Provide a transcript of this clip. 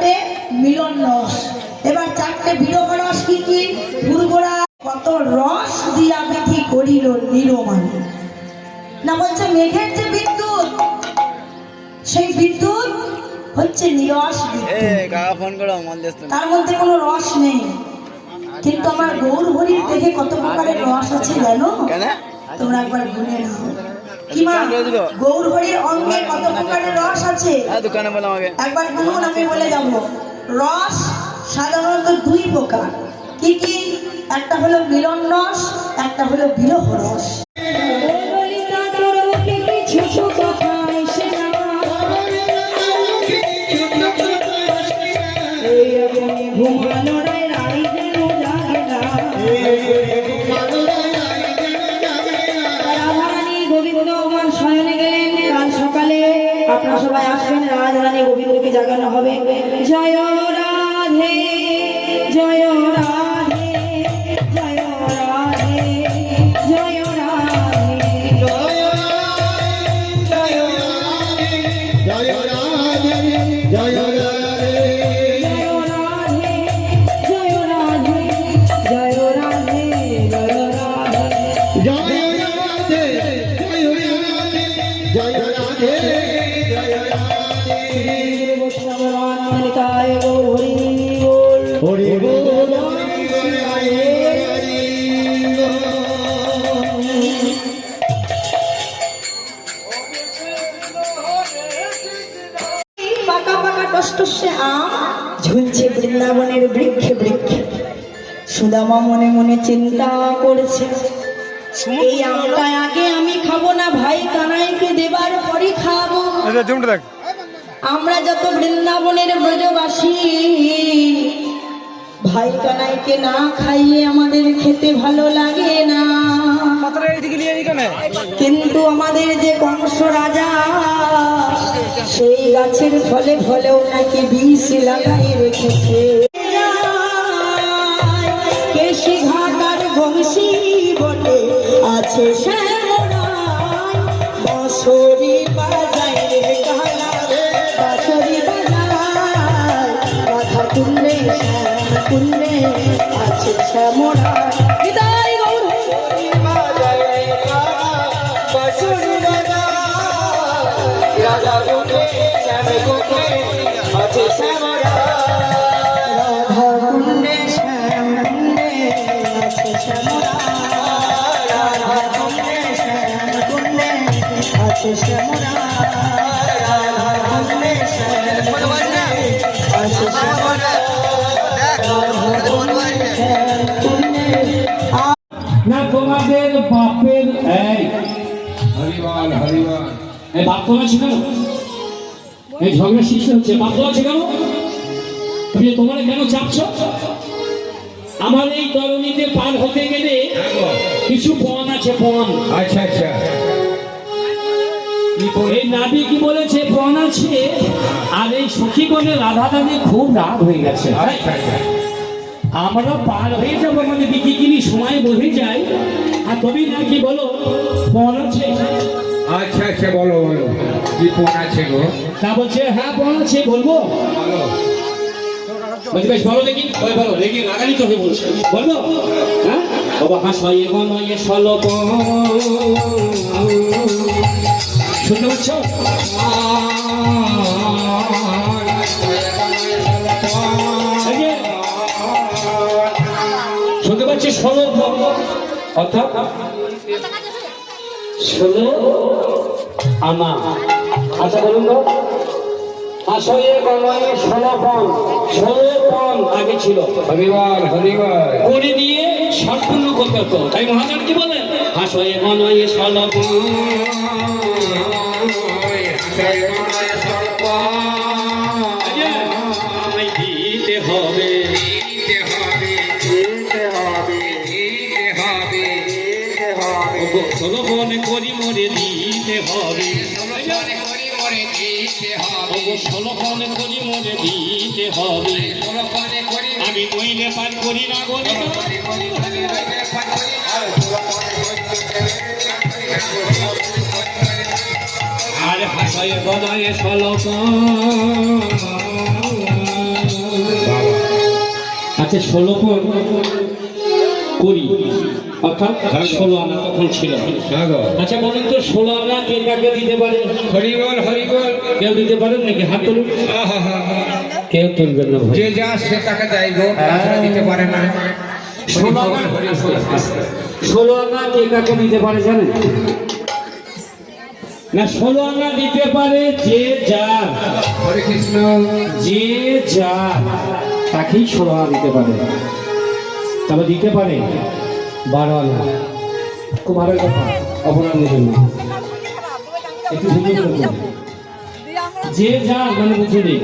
চারটে মিলন রস। এবার চারটে বিরহ রস কি কি? পূর্বরা কত রস দিয়া বিধি করিল নিরমানি না বলছে মেঘের যে বিদ্যুৎ সেই বিদ্যুৎ হচ্ছে নিরস তার মধ্যে কোনো রস নেই। কিন্তু আমার গৌর হরির দেখে কত প্রকারের রস আছে জানো? তোমরা একবার গুনে নাও। কি মা গৌর হরির অঙ্গে কত প্রকারের রস আছে? হ্যাঁ দোকানে বলো আমাকে। একবার গুনগুন আমি বলে যাব রস সাধারণত দুই প্রকার। কি কি? একটা হলো মিলন রস একটা হলো বিরহ রস। রাধারানী শয়নে গেলেন কাল সকালে আপনারা সবাই আসবেন, রাধারানী গোবিন্দকে জাগানো হবে। জয় রাধে জয় রাধে। ঝুলছে বৃন্দাবনের বৃক্ষে বৃক্ষে। সুদামা মনে মনে চিন্তা করেছে। এই আমটা আগে আমি খাব না ভাই কানাইকে দেবার পরে খাব। আমরা যত বৃন্দাবনের ব্রজবাসী ভাই কানাইকে না খাইয়ে আমাদের খেতে ভালো লাগে না। কিন্তু আমাদের যে কংস রাজা সেই গাছের ফলে ফলেও নাকি বিষ লাগাই রেখেছে। আছে সারাই। বাঁশরি বাজাই রে কালা রে। বাঁশরি বাজাই রাধা কুল্লে শ্যাম কুল্লে আছে শ্যামরা বিদায় গৌর। বাজাই রে কালা বাঁশরি বাজাই রাধা কুল্লে শ্যাম কুল্লে আছে শ্যামরা না তোমাদের বাপের এই। হরিবল হরিবল। এই বাপ তোমার ছিল? এই ঝগড়া সৃষ্টি হচ্ছে। বাপ তোমার ছিল? তুমি তোমার কেন চাপছ? আমার এই তরণীতে পার হতে গেলে কিছু পণ আছে পণ। আচ্ছা আচ্ছা। এই নাবি কি বলেছে? পণ আছে। আর এই সখীগণের রাধা রানী খুব রাগ হয়ে গেছে। আমরা পার হয়ে যাব মানে বিকি কিনি সময় বহে যায়। আর তুমি নাকি বলো? পণ আছে। আচ্ছা আচ্ছা বলো বলো। কি ফোন আছে গো? তা বলছে হ্যাঁ পণ আছে বলব? বলো। বলছি বেশ বলো দেখি। ওই বলো দেখি রাগানি তোকে বলছে। বলব? হ্যাঁ? বাবা গনয়ে সলপ। শুনতে পাচ্ছ? শুনতে পাচ্ছি ষোলো অর্থাৎ ষোলো আনা। আচ্ছা বলুন তো। আসলে গণয়ে ষোলো পন আগে ছিল। হরিবল হরিবল করে দিয়ে সম্পূর্ণ করতে হতো। তাই মহাজন কি বলেন আসলে গণয়ে ষোলো পন সলবন করি মরে দিতে হবে সলবন করি মরে দিতে হবে আমি কইলে পার করি না গো। হাসায় গলায় সলপ আচ্ছা ষোলো পর করি। অর্থাৎ ষোলো আনা তখন ছিল। আচ্ছা বলুন তো ষোলো আনা কে কাকে দিতে পারে হরি বল কেউ দিতে পারেন নাকি? হাত তুলুন। কেউ তুলবেন না যে যা সে তাকে গো দিতে পারে না। ষোলো আনা কে কাকে দিতে পারে জানেন? না ষোলো আনা দিতে পারে যে যার হরে কৃষ্ণ। যে যা। তাকেই ষোলো আনা দিতে পারে। তবে দিতে পারে বারো আনা। কুমারের কথা অপরাধের জন্য। একটু যে যা মানে বুঝে নেই